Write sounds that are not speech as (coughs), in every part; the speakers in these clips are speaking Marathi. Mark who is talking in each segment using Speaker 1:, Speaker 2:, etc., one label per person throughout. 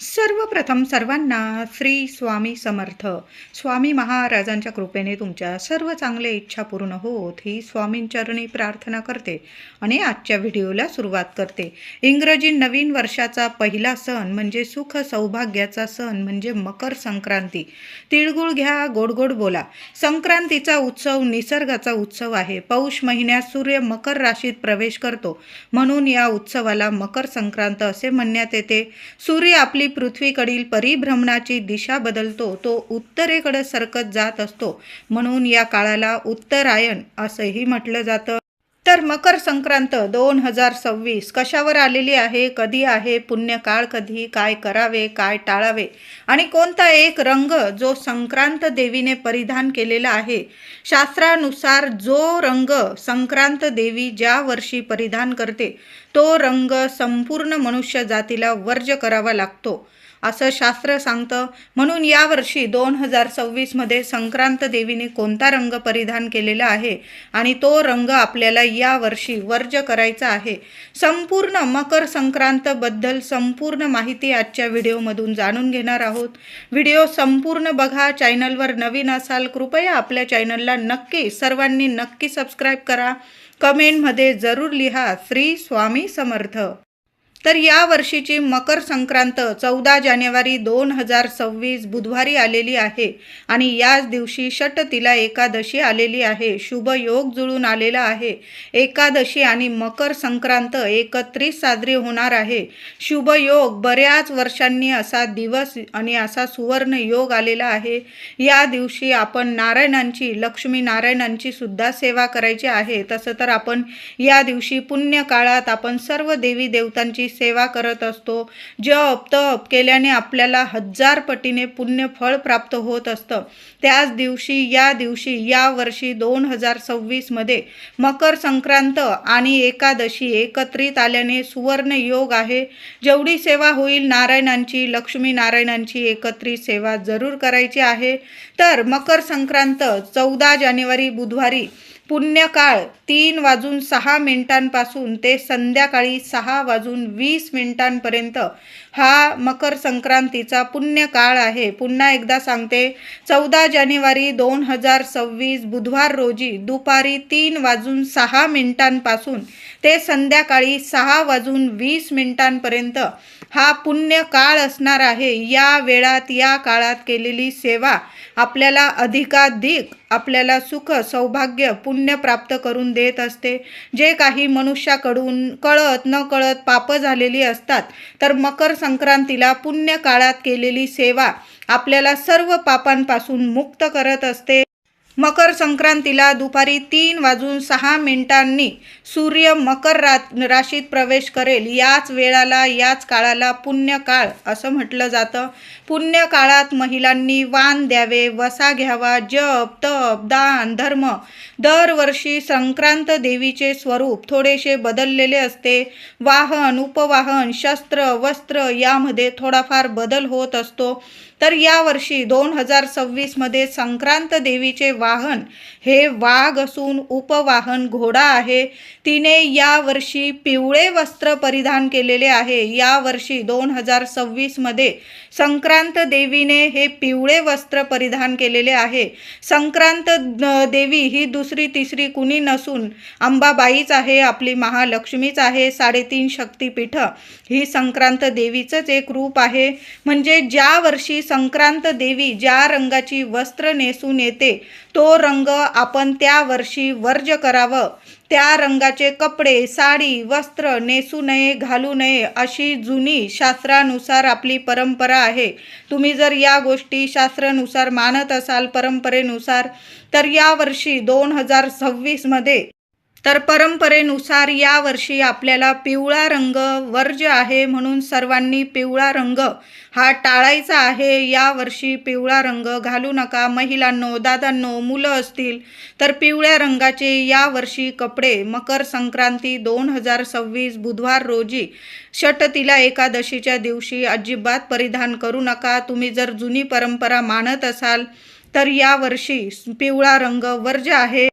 Speaker 1: सर्वप्रथम सर्वांना श्री स्वामी समर्थ. स्वामी महाराजांच्या कृपेने तुमच्या सर्व चांगल्या इच्छा पूर्ण होत ही स्वामींचरणी प्रार्थना करते आणि आजच्या व्हिडिओला सुरुवात करते. इंग्रजी नवीन वर्षाचा पहिला सण म्हणजे सुख सौभाग्याचा सण म्हणजे मकर संक्रांती. तिळगुळ घ्या गोड गोड बोला. संक्रांतीचा उत्सव निसर्गाचा उत्सव आहे. पौष महिन्यात सूर्य मकर राशीत प्रवेश करतो. म्हणून या उत्सवाला मकर संक्रांत असे म्हणण्यात येते. सूर्य आपली पृथ्वीकडील परिभ्रमणाची दिशा बदलतो तो उत्तरेकडे सरकत जात असतो. म्हणून या काळाला उत्तरायण असंही म्हटलं जातं. तर मकर संक्रांत दोन हजार सव्वीस कशावर आलेली आहे? कधी आहे? पुण्यकाळ कधी? काय करावे? काय टाळावे? आणि कोणता एक रंग जो संक्रांत देवीने परिधान केलेला आहे? शास्त्रानुसार जो रंग संक्रांत देवी ज्या वर्षी परिधान करते तो रंग संपूर्ण मनुष्य जातीला वर्ज करावा लागतो. असं शास्त्र सांगतं. म्हणून यावर्षी दोन हजार सव्वीसमध्ये संक्रांत देवीने कोणता रंग परिधान केलेला आहे? आणि तो रंग आपल्याला यावर्षी वर्ज करायचा आहे. संपूर्ण मकर संक्रांतबद्दल संपूर्ण माहिती आजच्या व्हिडिओमधून जाणून घेणार आहोत. व्हिडिओ संपूर्ण बघा. चॅनलवर नवीन असाल कृपया आपल्या चॅनलला नक्की सर्वांनी नक्की सबस्क्राईब करा. कमेंटमध्ये जरूर लिहा श्री स्वामी समर्थ. तर या वर्षीची मकर संक्रांत चौदा जानेवारी दोन हजार सव्वीस बुधवारी आलेली आहे आणि याच दिवशी षटतिला एकादशी आलेली आहे. शुभ योग जुळून आलेला आहे. एकादशी आणि मकर संक्रांत एकत्रित साजरी होणार आहे. शुभ योग बऱ्याच वर्षांनी असा दिवस आणि असा सुवर्ण योग आलेला आहे. या दिवशी आपण नारायणांची लक्ष्मी नारायणांची सुद्धा सेवा करायची आहे. तसं तर आपण या दिवशी पुण्य काळात आपण सर्व देवी देवतांची सेवा करत असतो. जप तप केल्याने आपल्याला हजार पटीने पुण्य फळ प्राप्त होत असतं. त्याच दिवशी या दिवशी या वर्षी दोन हजार सव्वीसमध्ये मकर संक्रांत आणि एकादशी एकत्रित आल्याने सुवर्ण योग आहे. जेवढी सेवा होईल नारायणांची लक्ष्मी नारायणांची एकत्रित सेवा जरूर करायची आहे. तर मकर संक्रांत चौदा जानेवारी बुधवारी पुण्यकाळ तीन वाजून सहा मिनिटांपासून ते संध्याकाळी सहा वाजून वीस मिनिटांपर्यंत हा मकर संक्रांतीचा पुण्यकाळ आहे. पुन्हा एकदा सांगते चौदा जानेवारी दोन हजार सव्वीस बुधवार रोजी दुपारी तीन वाजून सहा मिनिटांपासून ते संध्याकाळी सहा वाजून वीस मिनिटांपर्यंत हा पुण्य काळ असणार आहे. या वेळात या काळात केलेली सेवा आपल्याला अधिकाधिक आपल्याला सुख सौभाग्य पुण्य प्राप्त करून देत असते. जे काही मनुष्याकडून कळत न कळत पाप झालेली असतात तर मकर संक्रांतीला पुण्य काळात केलेली सेवा आपल्याला सर्व पापांपासून मुक्त करत असते. मकर संक्रांतीला दुपारी तीन वाजून सहा मिनिटांनी सूर्य मकर रा राशीत प्रवेश करेल. याच वेळाला याच काळाला पुण्यकाळ असं म्हटलं जातं. पुण्य काळात महिलांनी वाण द्यावे वसा घ्यावा जप तप दान धर्म. दरवर्षी संक्रांत देवीचे स्वरूप थोडेसे बदललेले असते. वाहन उपवाहन शस्त्र वस्त्र यामध्ये थोडाफार बदल होत असतो. तर यावर्षी दोन हजार सव्वीसमध्ये संक्रांत देवीचे वाहन हे वाघ असून उपवाहन घोडा आहे. तिने यावर्षी पिवळे वस्त्र परिधान केलेले आहे. यावर्षी दोन हजार सव्वीसमध्ये संक्रांत देवीने हे पिवळे वस्त्र परिधान केलेले आहे. संक्रांत देवी ही दुसरी तिसरी कुणी नसून अंबाबाईच आहे आपली महालक्ष्मीच आहे साडेतीन शक्तीपीठ ही संक्रांत देवीचंच एक रूप आहे. म्हणजे ज्या वर्षी संक्रांत देवी ज्या रंगाची वस्त्र नेसून येते तो रंग आपण त्या वर्षी वर्ज करावं. त्या रंगाचे कपडे साडी वस्त्र नेसू नये घालू नये अशी जुनी शास्त्रानुसार आपली परंपरा आहे. तुम्ही जर या गोष्टी शास्त्रानुसार मानत असाल परंपरेनुसार तर यावर्षी दोन हजार सव्वीसमध्ये तर परंपरेनुसार यावर्षी आपल्याला पिवळा रंग वर्ज आहे म्हणून सर्वांनी पिवळा रंग हा टाळायचा आहे. यावर्षी पिवळा रंग घालू नका. महिलांनो दादांनो मुलं असतील तर पिवळ्या रंगाचे यावर्षी कपडे मकर संक्रांती दोन हजार सव्वीस बुधवार रोजी षटतिला एकादशीच्या दिवशी अजिबात परिधान करू नका. तुम्ही जर जुनी परंपरा मानत असाल तर यावर्षी पिवळा रंग वर्ज आहे.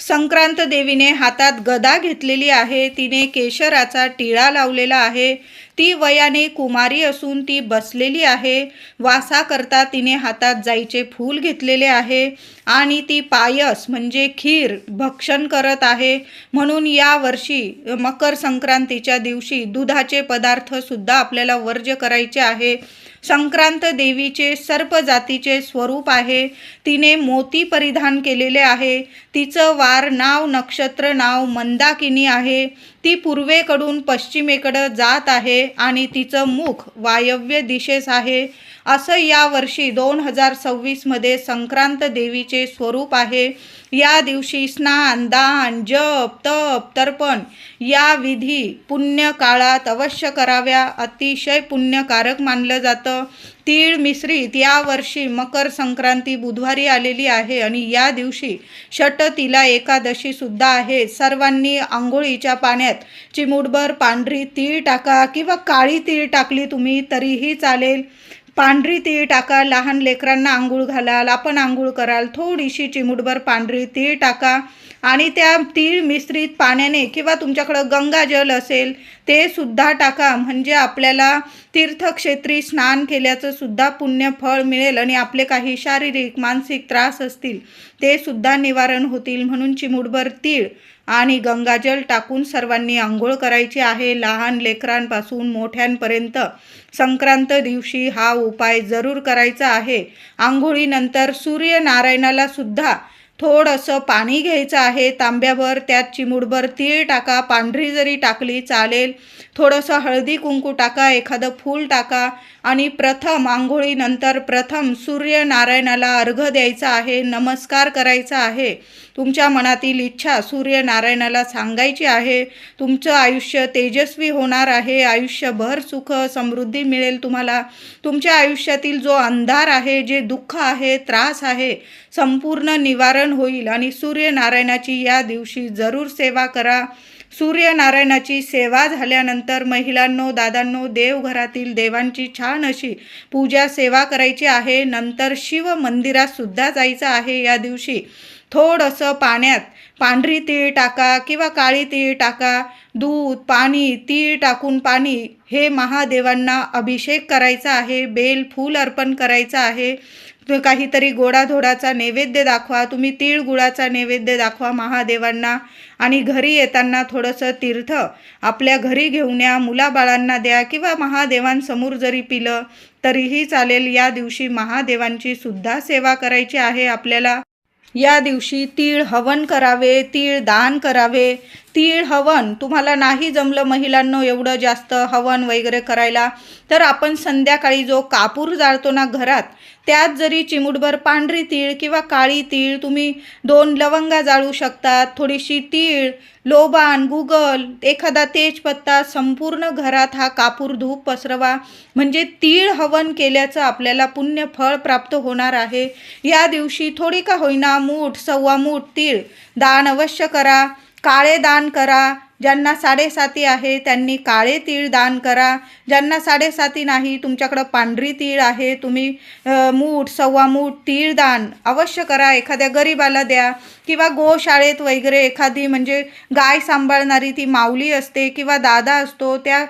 Speaker 1: संक्रांत देवीने हातात गदा घेतलेली आहे. तिने केशराचा टिळा लावलेला आहे. ती वयाने कुमारी असून ती बसलेली आहे. वासा करता तिने हातात जाईचे फूल घेतलेले आहे आणि ती पायस म्हणजे खीर भक्षण करत आहे. म्हणून या वर्षी मकर संक्रांतीच्या दिवशी दुधाचे पदार्थसुद्धा आपल्याला वर्ज्य करायचे आहे. संक्रांत देवीचे सर्प जातीचे स्वरूप आहे. तिने मोती परिधान केलेले आहे. तिचं वार नाव नक्षत्र नाव मंदाकिनी आहे. ती पूर्वेकडून पश्चिमेकडं जात आहे आणि तिचं मुख वायव्य दिशेस आहे. असं या वर्षी दोन हजार सव्वीसमध्ये संक्रांत देवीचे स्वरूप आहे. या दिवशी स्नान दान जप तप तर्पण या विधी पुण्य काळात अवश्य कराव्या. अतिशय पुण्यकारक मानलं जातं. तीळ मिश्रित यावर्षी मकर संक्रांती बुधवारी आलेली आहे आणि या दिवशी षटतिला एकादशी सुद्धा आहे. सर्वांनी आंघोळीच्या पाण्यात चिमुटभर पांढरी तीळ टाका किंवा काळी तीळ टाकली तुम्ही तरीही चालेल. पांढरी तीळ टाका लहान लेकरांना आंघोळ घालाल आपण आंघोळ कराल थोडीशी चिमुटभर पांढरी तीळ टाका. आणि त्या तीळ मिश्रित पाण्याने किंवा तुमच्याकडं गंगाजल असेल ते सुद्धा टाका. म्हणजे आपल्याला तीर्थक्षेत्री स्नान केल्याचं सुद्धा पुण्य फळ मिळेल आणि आपले काही शारीरिक मानसिक त्रास असतील ते सुद्धा निवारण होतील. म्हणून चिमुडभर तीळ आणि गंगाजल टाकून सर्वांनी आंघोळ करायची आहे. लहान लेकरांपासून मोठ्यांपर्यंत संक्रांत दिवशी हा उपाय जरूर करायचा आहे. आंघोळीनंतर सूर्यनारायणाला सुद्धा थोडंसं पाणी घ्यायचं आहे तांब्याभर त्यात चिमूडभर तीळ टाका पांढरी जरी टाकली चालेल थोडंसं हळदी कुंकू टाका एखादं फूल टाका आणि प्रथम आंघोळीनंतर प्रथम सूर्यनारायणाला अर्घ द्यायचा आहे नमस्कार करायचा आहे. तुमच्या मनातील इच्छा सूर्यनारायणाला सांगायची आहे. तुमचं आयुष्य तेजस्वी होणार आहे. आयुष्यभर सुख समृद्धी मिळेल तुम्हाला. तुमच्या आयुष्यातील जो अंधार आहे जे दुःख आहे त्रास आहे संपूर्ण निवारण होईल आणि सूर्यनारायणाची या दिवशी जरूर सेवा करा. सूर्यनारायणाची सेवा झाल्यानंतर महिलांनो दादांनो देवघरातील देवांची छान अशी पूजा सेवा करायची आहे. नंतर शिव मंदिरात सुद्धा जायचं आहे या दिवशी. थोडंसं पाण्यात पांढरी तीळ टाका किंवा काळी तीळ टाका दूध पाणी तीळ टाकून पाणी हे महादेवांना अभिषेक करायचा आहे बेल फूल अर्पण करायचं आहे. काहीतरी गोडाधोडाचा नैवेद्य दाखवा तुम्ही तीळ गुळाचा नैवेद्य दाखवा महादेवांना. आणि घरी येताना थोडंसं तीर्थ आपल्या घरी घेऊन या मुलाबाळांना द्या किंवा महादेवांसमोर जरी पिलं तरीही चालेल. या दिवशी महादेवांची सुद्धा सेवा करायची आहे आपल्याला. या दिवशी तीळ हवन करावे तीळ दान करावे. तीळ हवन. तुम्हाला नाही जमलं महिलांनो एवढं जास्त हवन वगैरे करायला तर आपण संध्याकाळी जो कापूर जाळतो ना घरात त्यात जरी चिमुटभर पांढरी तीळ किंवा काळी तीळ तुम्ही दोन लवंगा जाळू शकतात थोडीशी तीळ लोबान गुगल एखादा तेजपत्ता संपूर्ण घरात हा कापूर धूप पसरवा. म्हणजे तीळ हवन केल्याचं आपल्याला पुण्य फळ प्राप्त होणार आहे. या दिवशी थोडी का होईना मूठ सव्वा मूठ तीळ दान अवश्य करा. काळे दान करा. ज्यांना साडेसाती आहे त्यांनी काळे तीळ दान करा. ज्यांना साडेसाती नाही तुमच्याकडं पांढरी तीळ आहे तुम्ही मूठ सव्वा मूठ तीळ दान अवश्य करा. एखाद्या गरिबाला द्या किंवा गोशाळेत वगैरे एखादी म्हणजे गाय सांभाळणारी ती माऊली असते किंवा दादा असतो त्या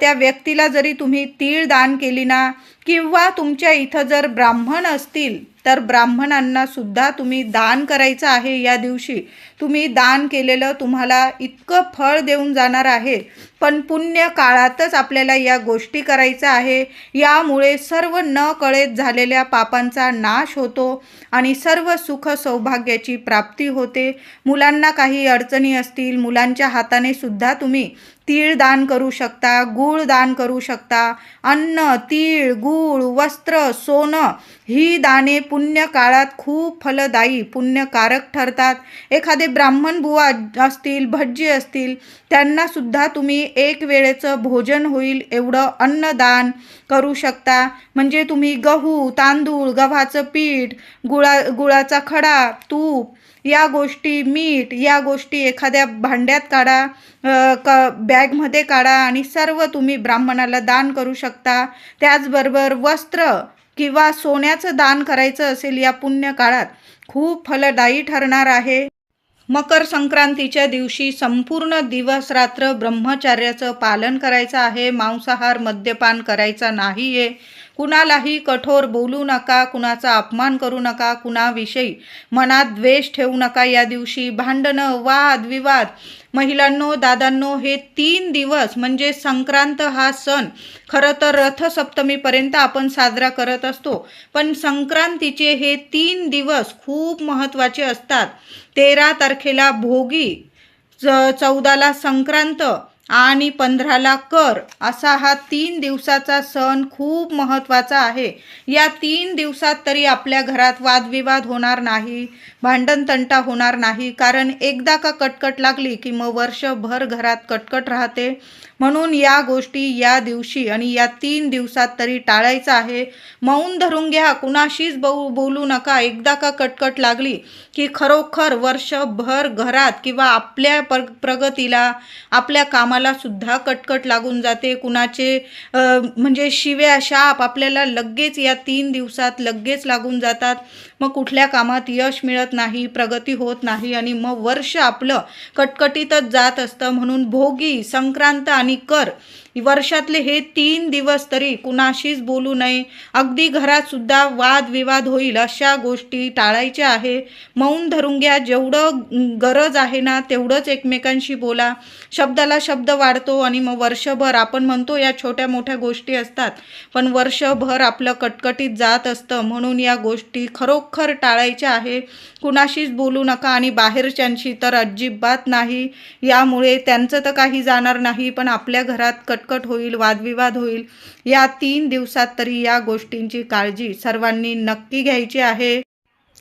Speaker 1: त्या व्यक्तीला जरी तुम्ही तीळ दान केली ना किंवा तुमच्या इथं जर ब्राह्मण असतील तर ब्राह्मणांना सुद्धा तुम्ही दान करायचं आहे या दिवशी. तुम्ही दान केलेलं तुम्हाला इतकं फळ देऊन जाणार आहे. पण पुण्य काळातच आपल्याला या गोष्टी करायचं आहे. यामुळे सर्व न कळेत झालेल्या पापांचा नाश होतो आणि सर्व सुख सौभाग्याची प्राप्ती होते. मुलांना काही अडचणी असतील मुलांच्या हाताने सुद्धा तुम्ही तीळ दान करू शकता गूळ दान करू शकता अन्न तीळ गूळ वस्त्र सोनं ही दाने पुण्य काळात खूप फलदायी पुण्यकारक ठरतात. एखादे ब्राह्मण बुवा असतील भज्जी असतील त्यांनासुद्धा तुम्ही एक वेळेचं भोजन होईल एवढं अन्नदान करू शकता. म्हणजे तुम्ही गहू तांदूळ गव्हाचं पीठ गुळा गुळाचा खडा तूप या गोष्टी मीठ या गोष्टी एखाद्या भांड्यात काढा क बॅगमध्ये काढा आणि सर्व तुम्ही ब्राह्मणाला दान करू शकता. त्याचबरोबर वस्त्र किंवा सोन्याचं दान करायचं असेल या पुण्य काळात खूप फलदायी ठरणार आहे. मकर संक्रांतीच्या दिवशी संपूर्ण दिवस रात्र ब्रह्मचार्याचं पालन करायचं आहे. मांसाहार मद्यपान करायचा नाही आहे कुणालाही कठोर बोलू नका कुणाचा अपमान करू नका कुणाविषयी मनात द्वेष ठेवू नका. या दिवशी भांडणं वाद विवाद महिलांनो दादांनो हे तीन दिवस म्हणजे संक्रांत हा सण खरं तर रथसप्तमीपर्यंत आपण साजरा करत असतो. पण संक्रांतीचे हे तीन दिवस खूप महत्त्वाचे असतात. तेरा तारखेला भोगी च चौदाला संक्रांत आणि पंधराला कर असा हा तीन दिवसाचा सण खूप महत्त्वाचा आहे. या तीन दिवसात तरी आपल्या घरात वादविवाद होणार नाही भांडणतंटा होणार नाही. कारण एकदा का कटकट लागली की मग वर्षभर घरात कटकट राहते. म्हणून या गोष्टी या दिवशी आणि या तीन दिवसात तरी टाळायचं आहे. मौन धरून घ्या. कुणाशीच बहू बोलू नका. एकदा का कटकट लागली की खरोखर वर्षभर घरात किंवा आपल्या प्र प्रगतीला आपल्या कामाला सुद्धा कटकट लागून जाते. कुणाचे म्हणजे शिव्या शाप आपल्याला लगेच या तीन दिवसात लगेच लागून जातात. मग कुठल्या कामात यश मिळत नाही प्रगती होत नाही आणि मग वर्ष आपलं कटकटीतच जात असतं. म्हणून भोगी संक्रांत आणि कर वर्षातले हे तीन दिवस तरी कुणाशीच बोलू नये. अगदी घरातसुद्धा वादविवाद होईल अशा गोष्टी टाळायच्या आहे. मौन धरून घ्या जेवढं गरज आहे ना तेवढंच एकमेकांशी बोला. शब्दाला शब्द वाढतो आणि मग वर्षभर आपण म्हणतो या छोट्या मोठ्या गोष्टी असतात. पण वर्षभर आपलं कटकटीत जात असतं. म्हणून या गोष्टी खरोखर टाळायच्या आहे. कुणाशीच बोलू नका आणि बाहेरच्यांशी तर अजिबात नाही. यामुळे त्यांचं तर काही जाणार नाही पण आपल्या घरात कटकट होईल वादविवाद होईल. या तीन दिवसात तरी या गोष्टींची काळजी सर्वांनी नक्की घ्यायची आहे.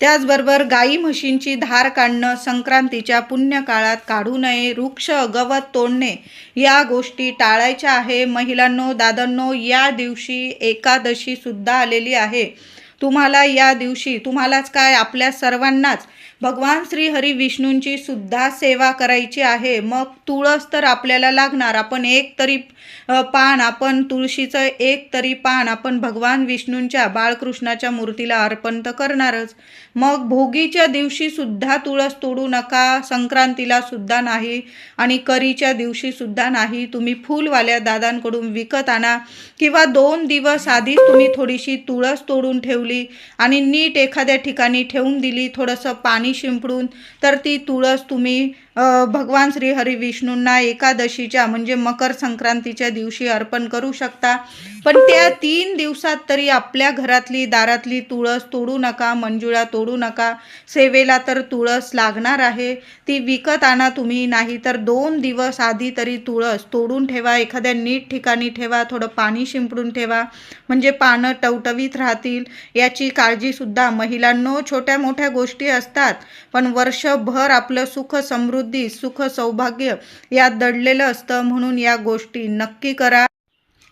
Speaker 1: त्याचबरोबर गाई म्हशींची धार काढणं संक्रांतीच्या पुण्यकाळात काढू नये वृक्ष गवत तोडणे या गोष्टी टाळायच्या आहे. महिलांनो दादांनो या दिवशी एकादशी सुद्धा आलेली आहे. तुम्हाला या दिवशी तुम्हालाच काय आपल्या सर्वांनाच भगवान श्री हरी विष्णूंची सुद्धा सेवा करायची आहे. मग तुळस तर आपल्याला लागणार. आपण एक तरी पान आपण तुळशीचं एक तरी पान आपण भगवान विष्णूंच्या बाळकृष्णाच्या मूर्तीला अर्पण तर करणारच. मग भोगीच्या दिवशी सुद्धा तुळस तोडू नका संक्रांतीला सुद्धा नाही आणि करीच्या दिवशी सुद्धा नाही. तुम्ही फुलवाल्या दादांकडून विकत आणा किंवा दोन दिवस आधीच तुम्ही थोडीशी तुळस तोडून ठेवली आणि नीट एखाद्या ठिकाणी ठेवून दिली थोडंसं पाणी शिंपडून तर ती तुळस तुम्ही भगवान श्री हरी विष्णूंना एकादशीच्या म्हणजे मकर संक्रांतीच्या दिवशी अर्पण करू शकता. पण त्या तीन दिवसात तरी आपल्या घरातली दारातली तुळस तोडू नका मंजुळा तोडू नका. सेवेला तर तुळस लागणार आहे. ती विकत आणा तुम्ही नाही तर दोन दिवस आधी तरी तुळस तोडून ठेवा. एखाद्या नीट ठिकाणी ठेवा थोडं पाणी शिंपडून ठेवा. म्हणजे पानं टवटवीत राहतील. याची काळजीसुद्धा महिलांनो छोट्या मोठ्या गोष्टी असतात. पण वर्षभर आपलं सुख समृद्ध समृद्धी सुख सौभाग्य यात दडलेलं असतं म्हणून या गोष्टी नक्की करा.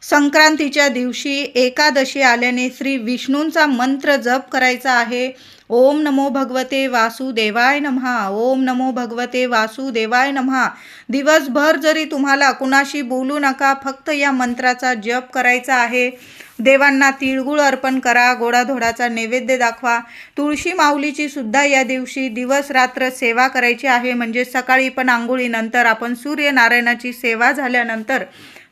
Speaker 1: संक्रांतीच्या दिवशी एकादशी आल्याने श्री विष्णूंचा मंत्र जप करायचा आहे. ओम नमो भगवते वासुदेवाय नमहा. ओम नमो भगवते वासुदेवाय नमहा. दिवसभर जरी तुम्हाला कुणाशी बोलू नका फक्त या मंत्राचा जप करायचा आहे. देवांना तिळगुळ अर्पण करा गोडाधोडाचा नैवेद्य दाखवा. तुळशी माऊलीची सुद्धा या दिवशी दिवस रात्र सेवा करायची आहे. म्हणजे सकाळी पण आंघोळीनंतर आपण सूर्यनारायणाची सेवा झाल्यानंतर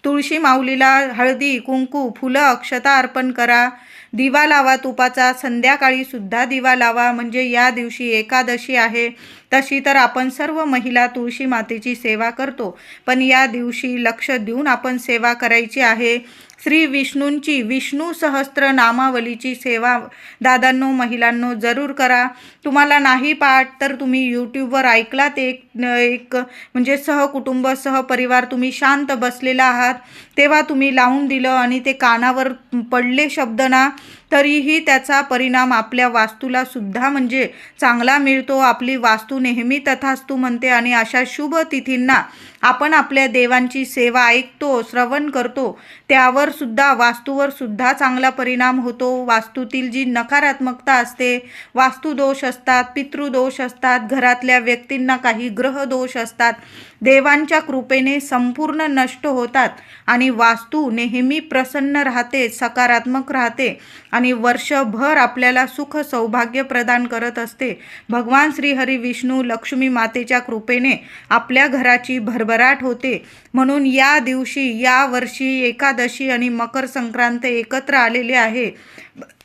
Speaker 1: तुळशी माऊलीला हळदी कुंकू फुलं अक्षता अर्पण करा. दिवा लावा तुपाचा. संध्याकाळी सुद्धा दिवा लावा. म्हणजे या दिवशी एकादशी आहे. तशी तर आपण सर्व महिला तुळशी मातेची सेवा करतो. पण या दिवशी लक्ष देऊन आपण सेवा करायची आहे. श्री विष्णूंची विष्णू सहस्त्र नामावलीची सेवा दादांनो महिलांनो जरूर करा. तुम्हाला नाही पाठ तर तुम्ही यूट्यूबवर ऐकलात एक एक म्हणजे सहकुटुंब सहपरिवार तुम्ही शांत बसलेला आहात. तेव्हा तुम्ही लावून दिलं आणि ते कानावर पडले शब्द ना तरीही त्याचा परिणाम आपल्या वास्तूला सुद्धा म्हणजे चांगला मिळतो. आपली वास्तू नेहमी तथास्तू म्हणते आणि अशा शुभ तिथींना आपण आपल्या देवांची सेवा ऐकतो श्रवण करतो. त्यावर सुद्धा वास्तूवर सुद्धा चांगला परिणाम होतो. वास्तूतील जी नकारात्मकता असते वास्तुदोष असतात पितृदोष असतात घरातल्या व्यक्तींना काही ग्रहदोष असतात देवांच्या कृपेने संपूर्ण नष्ट होतात आणि वास्तू नेहमी प्रसन्न राहते सकारात्मक राहते आणि वर्षभर आपल्याला सुख सौभाग्य प्रदान करत असते. भगवान श्रीहरी विष्णू लक्ष्मी मातेच्या कृपेने आपल्या घराची भरभराट होते. म्हणून या दिवशी या वर्षी एकादशी आणि मकर संक्रांत एकत्र आलेले आहे.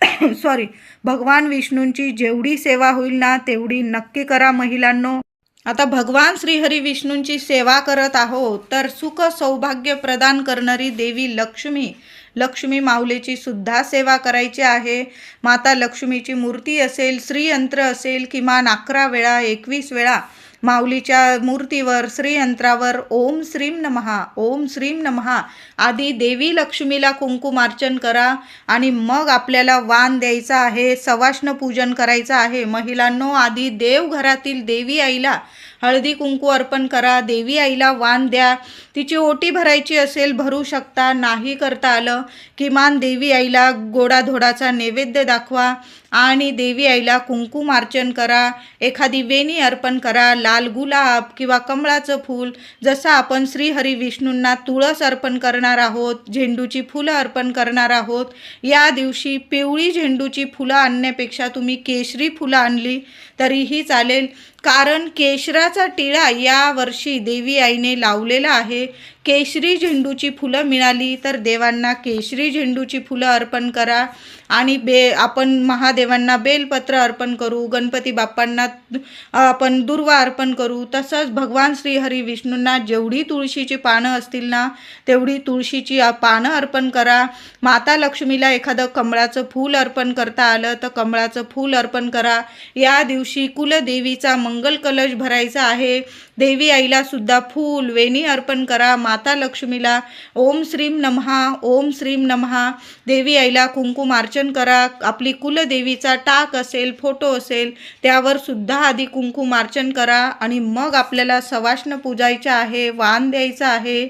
Speaker 1: (coughs) सॉरी भगवान विष्णूंची जेवढी सेवा होईल ना तेवढी नक्की करा महिलांनो. आता भगवान श्रीहरी विष्णूंची सेवा करत आहोत तर सुख सौभाग्य प्रदान करणारी देवी लक्ष्मी लक्ष्मी माऊलीची सुद्धा सेवा करायची आहे. माता लक्ष्मीची मूर्ती असेल श्रीयंत्र असेल किमान अकरा वेळा एकवीस वेळा माऊलीच्या मूर्तीवर श्रीयंत्रावर ओम श्रीम नमहा ओम श्रीम नमहा आधी देवी लक्ष्मीला कुंकुमार्चन करा आणि मग आपल्याला वान द्यायचा आहे सवाष्ण पूजन करायचं आहे. महिलांनो आधी देवघरातील देवी आईला हळदी कुंकू अर्पण करा देवी आईला वाण द्या. तिची ओटी भरायची असेल भरू शकता नाही करता आलं किमान देवी आईला गोडाधोडाचा नैवेद्य दाखवा आणि देवी आईला कुंकुमार्चन करा. एखादी वेणी अर्पण करा लाल गुलाब किंवा कमळाचं फूल. जसं आपण श्रीहरी विष्णूंना तुळस अर्पण करणार आहोत झेंडूची फुलं अर्पण करणार आहोत या दिवशी पिवळी झेंडूची फुलं आणण्यापेक्षा तुम्ही केशरी फुलं आणली तरीही चालेल. कारण केशराचा टिळा या वर्षी देवी आईने लावलेला आहे. केशरी झेंडूची फुलं मिळाली तर देवांना केशरी झेंडूची फुलं अर्पण करा. आणि बे आपण महादेवांना बेलपत्र अर्पण करू गणपती बाप्पांना आपण दुर्वा अर्पण करू. तसंच भगवान श्रीहरी विष्णूंना जेवढी तुळशीची पानं असतील ना तेवढी तुळशीची पानं अर्पण करा. माता लक्ष्मीला एखादं कमळाचं फूल अर्पण करता आलं तर कमळाचं फूल अर्पण करा. या दिवशी कुलदेवीचा मंगल कलश भरायचा आहे. देवी आईला सुद्धा फूल वेणी अर्पण करा माता लक्ष्मीला ओम श्रीम नमहा ओम श्रीम नमहा. देवी आईला कुंकुमार्चन करा आपली कुलदेवीचा टाक असेल फोटो असेल त्यावर सुद्धा आधी कुंकुमार्चन करा आणि मग आपल्याला सवाष्ण पूजायचं आहे वाण द्यायचं आहे.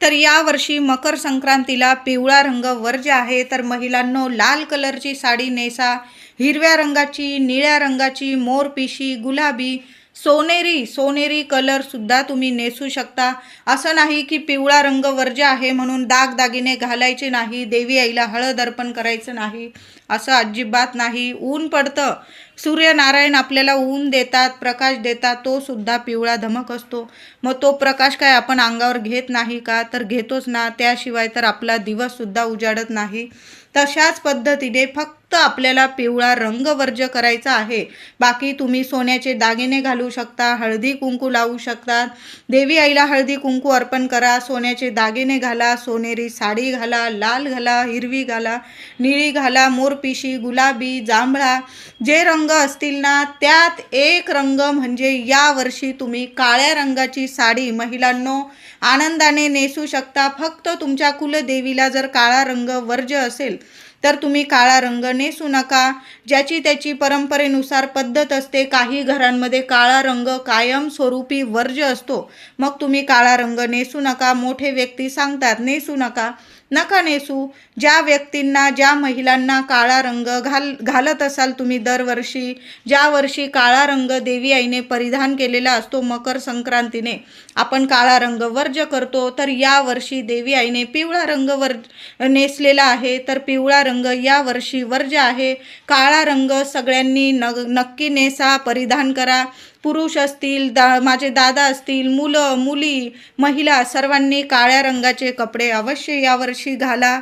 Speaker 1: तर यावर्षी मकर संक्रांतीला पिवळा रंग वर्ज आहे तर महिलांनो लाल कलरची साडी नेसा हिरव्या रंगाची निळ्या रंगाची मोरपिशी गुलाबी सोनेरी सोनेरी कलरसुद्धा तुम्ही नेसू शकता. असं नाही की पिवळा रंग वर्ज्य आहे म्हणून दागदागिने घालायचे नाही देवी आईला हळद अर्पण करायचं नाही असं अजिबात नाही. ऊन पडतं. सूर्यनारायण आपल्याला ऊन देतात प्रकाश देतात तो सुद्धा पिवळा धमक असतो. मग तो प्रकाश काय आपण अंगावर घेत नाही का? तर घेतोच ना. त्याशिवाय तर आपला दिवससुद्धा उजाडत नाही. तशाच पद्धतीने फक्त आपल्याला पिवळा रंग वर्ज करायचा आहे. बाकी तुम्ही सोन्याचे दागिने घालू शकता हळदी कुंकू लावू शकता. देवी आईला हळदी कुंकू अर्पण करा सोन्याचे दागिने घाला सोनेरी साडी घाला लाल घाला हिरवी घाला निळी घाला मोरपिशी गुलाबी जांभळा जे रंग असतील ना त्यात एक रंग म्हणजे यावर्षी तुम्ही काळ्या रंगाची साडी महिलांनो आनंदाने नेसू शकता. फक्त तुमच्या कुलदेवीला जर काळा रंग वर्ज असेल तर तुम्ही काळा रंग नेसू नका. ज्याची त्याची परंपरेनुसार पद्धत असते काही घरांमध्ये काळा रंग कायमस्वरूपी वर्ज्य असतो. मग तुम्ही काळा रंग नेसू नका. मोठे व्यक्ती सांगतात नेसू नका. नका नेसू ज्या व्यक्तींना ज्या महिलांना काळा रंग घाल घालत असाल तुम्ही दरवर्षी ज्या वर्षी काळा रंग देवी आईने परिधान केलेला असतो मकर संक्रांतीने आपण काळा रंग वर्ज करतो तर या वर्षी देवी आईने पिवळा रंग वर नेसलेला आहे तर पिवळा रंग या वर्षी वर्ज आहे. काळा रंग सगळ्यांनी न नक्की नेसा परिधान करा. पुरुष असतील दा माझे दादा असतील मुलं मुली महिला सर्वांनी काळ्या रंगाचे कपडे अवश्य यावर्षी घाला.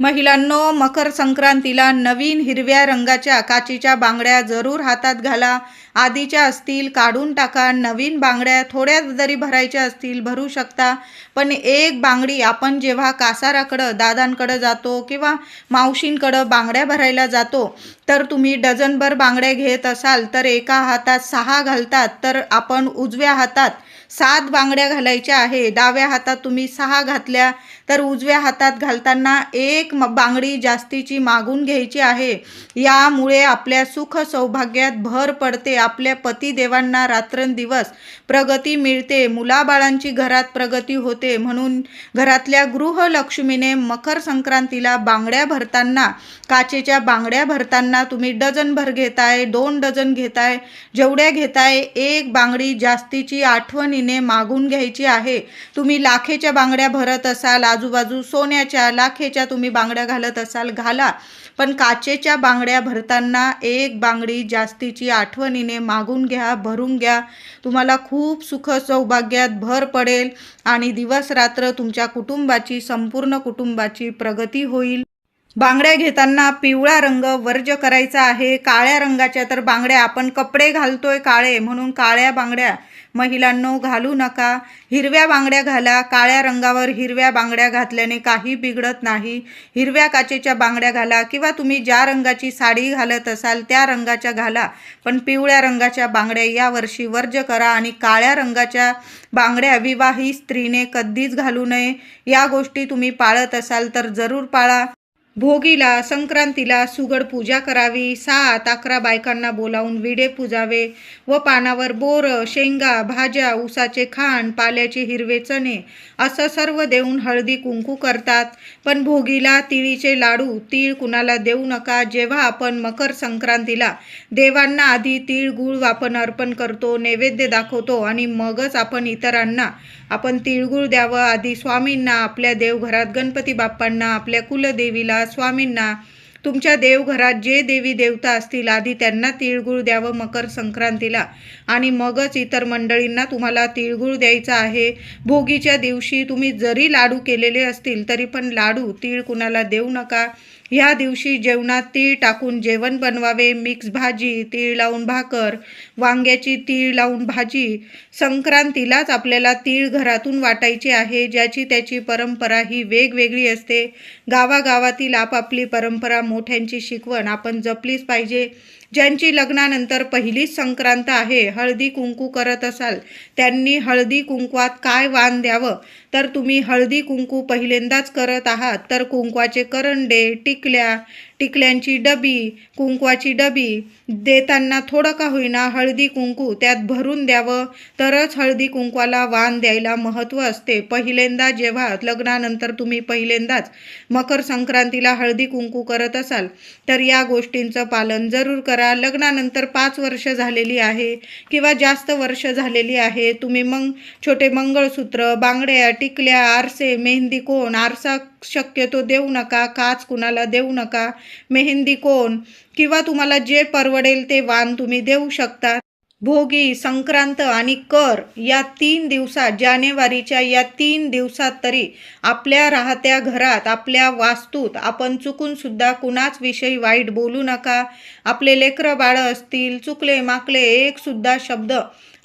Speaker 1: महिलांनो मकर संक्रांतीला नवीन हिरव्या रंगाच्या काचीच्या बांगड्या जरूर हातात घाला. आधीच्या असतील काढून टाका नवीन बांगड्या थोड्या जरी भरायच्या असतील भरू शकता. पण एक बांगडी आपण जेव्हा कासाराकडं दादांकडं जातो किंवा मावशींकडं बांगड्या भरायला जातो तर तुम्ही डझनभर बांगड्या घेत असाल तर एका हातात सहा घालतात तर आपण उजव्या हातात सात बांगड्या घालायच्या आहे. डाव्या हातात तुम्ही सहा घातल्या तर उजव्या हातात घालताना एक बांगडी जास्तीची मागून घ्यायची आहे. यामुळे आपल्या सुख सौभाग्यात भर पडते. आपल्या पतिदेवांना रात्रंदिवस प्रगती मिळते. मुलाबाळांची घरात प्रगती होते. म्हणून घरातल्या गृहलक्ष्मीने मकर संक्रांतीला बांगड्या भरताना काचेच्या बांगड्या भरताना तुम्ही डझनभर घेताय दोन डझन घेताय जेवढ्या घेताय एक बांगडी जास्तीची आठवणी आठवणीने मागून घ्यायची आहे. तुम्ही लाखेच्या बांगड्या भरत असाल आजूबाजू सोन्याच्या लाखेच्या तुम्ही बांगड्या घालत असाल घाला. पण काचेच्या बांगड्या भरताना एक बांगडी जास्तीची आठवणीने मागून घ्या भरून घ्या. तुम्हाला खूप सुख सौभाग्यात भर पडेल आणि दिवस रात्र तुमच्या कुटुंबाची संपूर्ण कुटुंबाची प्रगती होईल. बांगड्या घेताना पिवळा रंग वर्ज करायचा आहे. काळ्या रंगाच्या तर बांगड्या आपण कपडे घालतोय काळे म्हणून काळ्या बांगड्या. महिलांनो घालू नका. हिरव्या बांगड्या घाला. काळ्या रंगावर हिरव्या बांगड्या घातल्याने काही बिघडत नाही. हिरव्या काचेच्या बांगड्या घाला किंवा तुम्ही ज्या रंगाची साडी घालत असाल त्या रंगाच्या घाला. पण पिवळ्या रंगाच्या बांगड्या यावर्षी वर्ज करा आणि काळ्या रंगाच्या बांगड्या विवाहित स्त्रीने कधीच घालू नये. या गोष्टी तुम्ही पाळत असाल तर जरूर पाळा. भोगीला संक्रांतीला सुगड पूजा करावी. सात अकरा बायकांना बोलावून विडे पुजावे व पानावर बोर शेंगा भाज्या ऊसाचे खाण पाल्याचे हिरवे चणे असं सर्व देऊन हळदी कुंकू करतात. पण भोगीला तिळीचे लाडू तीळ कुणाला देऊ नका. जेव्हा आपण मकर संक्रांतीला देवांना आधी तीळ गुळ आपण अर्पण करतो नैवेद्य दाखवतो आणि मगच आपण इतरांना आपण तिळगुळ द्यावं आधी स्वामींना आपल्या देवघरात गणपती बाप्पांना आपल्या कुलदेवीला स्वामींना. तुमच्या देवघरात जे देवी देवता असतील आधी त्यांना तिळगुळ द्यावं मकर संक्रांतीला. आणि मगच इतर मंडळींना तुम्हाला तिळगुळ द्यायचा आहे. भोगीच्या दिवशी तुम्ही जरी लाडू केलेले असतील तरी पण लाडू तीळ कुणाला देऊ नका. ह्या दिवशी जेवणात तीळ टाकून जेवण बनवावे. मिक्स भाजी तीळ लावून भाकर वांग्याची तीळ लावून भाजी. संक्रांतीलाच आपल्याला तीळ घरातून वाटायची आहे ज्याची त्याची परंपरा ही वेगवेगळी असते. गावागावातील आपापली परंपरा मोठ्यांची शिकवण आपण जपलीच पाहिजे. ज्यांची लग्नानंतर पहिलीच संक्रांत आहे हळदी कुंकू करत असाल त्यांनी हळदी कुंकवात काय वाण द्यावं? तर तुम्ही हळदी कुंकू पहिल्यांदाच करत आहात तर कुंकवाचे करंडे टिकल्या टिकल्यांची डबी कुंकवाची डबी देताना थोडं का होईना हळदी कुंकू त्यात भरून द्यावं. तरच हळदी कुंकवाला वाण द्यायला महत्त्व असते. पहिल्यांदा जेव्हा लग्नानंतर तुम्ही पहिल्यांदाच मकर संक्रांतीला हळदी कुंकू करत असाल तर या गोष्टींचं पालन जरूर करा. लग्नानंतर पाच वर्ष झालेली आहे किंवा जास्त वर्ष झालेली आहे तुम्ही मग छोटे मंगळसूत्र बांगड्या टिकल्या आरसे मेहंदी कोण? आरसा शक्यतो देऊ नका काच कुणाला देऊ नका? मेहंदी कोण? किंवा तुम्हाला जे परवडेल ते वाण तुम्ही देऊ शकता. भोगी संक्रांत आणि कर या तीन दिवसात जानेवारीच्या या तीन दिवसात तरी आपल्या राहत्या घरात आपल्या वास्तूत आपण चुकून सुद्धा कुणाच विषयी वाईट बोलू नका. आपले लेकरं बाळं असतील चुकले माकले एक सुद्धा शब्द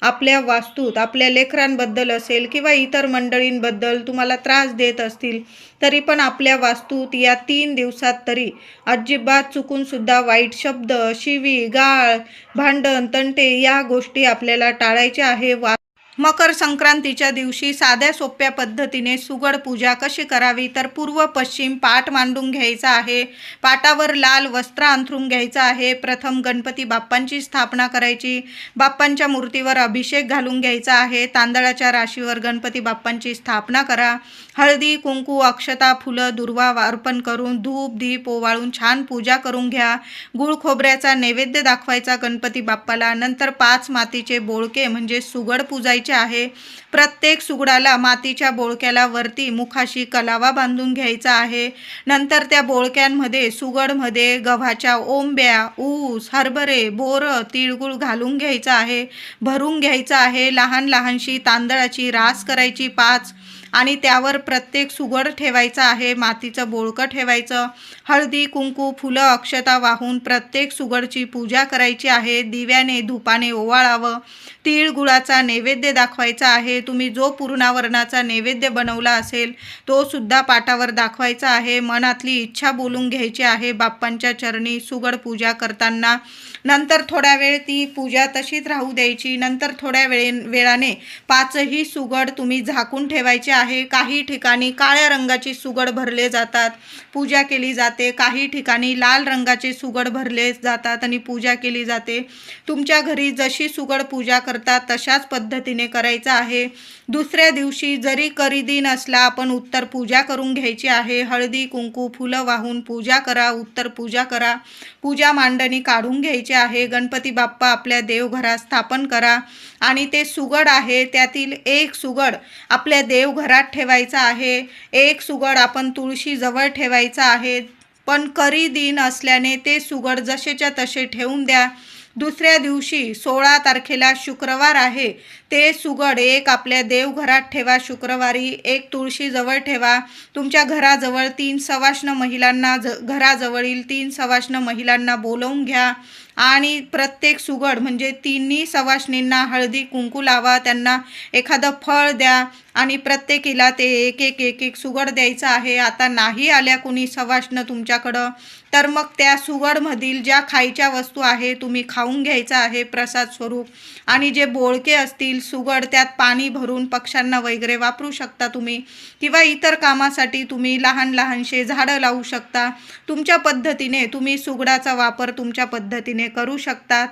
Speaker 1: आपल्या वास्तूत आपल्या लेकरांबद्दल असेल किंवा इतर मंडळींबद्दल तुम्हाला त्रास देत असतील तरी पण आपल्या वास्तूत या तीन दिवसात तरी अजिबात चुकून सुद्धा वाईट शब्द शिवी गाळ भांडण तंटे या गोष्टी आपल्याला टाळायच्या आहे. वा मकर संक्रांतीच्या दिवशी साध्या सोप्या पद्धतीने सुगड पूजा कशी करावी तर पूर्व पश्चिम पाठ मांडून घ्यायचा आहे. पाटावर लाल वस्त्र अंथरून घ्यायचं आहे. प्रथम गणपती बाप्पांची स्थापना करायची. बाप्पांच्या मूर्तीवर अभिषेक घालून घ्यायचा आहे. तांदळाच्या राशीवर गणपती बाप्पांची स्थापना करा. हळदी कुंकू अक्षता फुलं दुर्वा अर्पण करून धूप दीप ओवाळून छान पूजा करून घ्या. गुळ खोबऱ्याचा नैवेद्य दाखवायचा गणपती बाप्पाला. नंतर पाच मातीचे बोळके म्हणजे सुगड पूजायचे आहे. प्रत्येक सुगडाला मातीच्या बोळक्याला वरती मुखाशी कलावा बांधून घ्यायचा आहे. नंतर त्या बोळक्यांमध्ये सुगडमध्ये गव्हाच्या ओंब्या ऊस हरभरे बोरं तिळगुळ घालून घ्यायचा आहे. भरून घ्यायचं आहे. लहान लहानशी तांदळाची रास करायची पाच आणि त्यावर प्रत्येक सुगड ठेवायचा आहे मातीचं बोळकं ठेवायचं. हळदी कुंकू फुलं अक्षता वाहून प्रत्येक सुगडची पूजा करायची आहे. दिव्याने धुपाने ओवाळावं. तीळ गुळाचा नैवेद्य दाखवायचा आहे. तुम्ही जो पूर्णावरणाचा नैवेद्य बनवला असेल तो सुद्धा पाटावर दाखवायचा आहे. मनातली इच्छा बोलून घ्यायची आहे. बाप्पांच्या चरणी सुगड पूजा करताना नंतर थोड्या वेळ ती पूजा तशीच राहू द्यायची. नंतर थोड्या वेळे वेळाने पाचही सुगड तुम्ही झाकून ठेवायचे आहे आहे. काही ठिकाणी काळ्या रंगाची सुगड भरले जातात. पूजा केली जाते. काही ठिकाणी लाल रंगाचे सुगड भरले जातात आणि पूजा केली जाते. तुमच्या घरी जशी सुगड पूजा करतात तशाच पद्धतीने करायचं आहे. दुसऱ्या दिवशी जरी करीदी नसला असला आपण उत्तर पूजा करून घ्यायची आहे. हळदी कुंकू फुलं वाहून पूजा करा उत्तर पूजा करा. पूजा मांडणी काढून घ्यायची आहे. गणपती बाप्पा आपल्या देवघरात स्थापन करा. आणि ते सुगड आहे. त्यातील एक सुगड आपल्या देवघरात ठेवायचा आहे. एक सुगड आपण तुळशीजवळ ठेवायचा आहे. पण करी दिन असल्याने ते सुगड जसेच्या तसे ठेवून द्या. दुसऱ्या दिवशी सोळा तारखेला शुक्रवार आहे. ते सुगड एक आपल्या देवघरात ठेवा. शुक्रवारी एक तुळशीजवळ ठेवा. तुमच्या घराजवळ तीन सवाष्ण महिलांना ज घराजवळील तीन सवाष्ण महिलांना बोलवून घ्या. आणि प्रत्येक सुगड म्हणजे तिन्ही सवाष्णींना हळदी कुंकू लावा त्यांना एखादं फळ द्या आणि प्रत्येकीला ते एक एक एक एक सुगड द्यायचं आहे. आता नाही आल्या कुणी सवाष्ण तुमच्याकडं तर मग त्या सुगडमधील ज्या खायच्या वस्तू आहे तुम्ही खाऊन घ्यायचं आहे प्रसाद स्वरूप. आणि जे बोळके असतील सुगड त्यात पाणी भरून पक्ष्यांना वगैरे वापरू शकता तुम्ही. किंवा इतर कामासाठी तुम्ही लहान लहानशे झाडं लावू शकता. तुमच्या पद्धतीने तुम्ही सुगडाचा वापर तुमच्या पद्धतीने करू शकतात.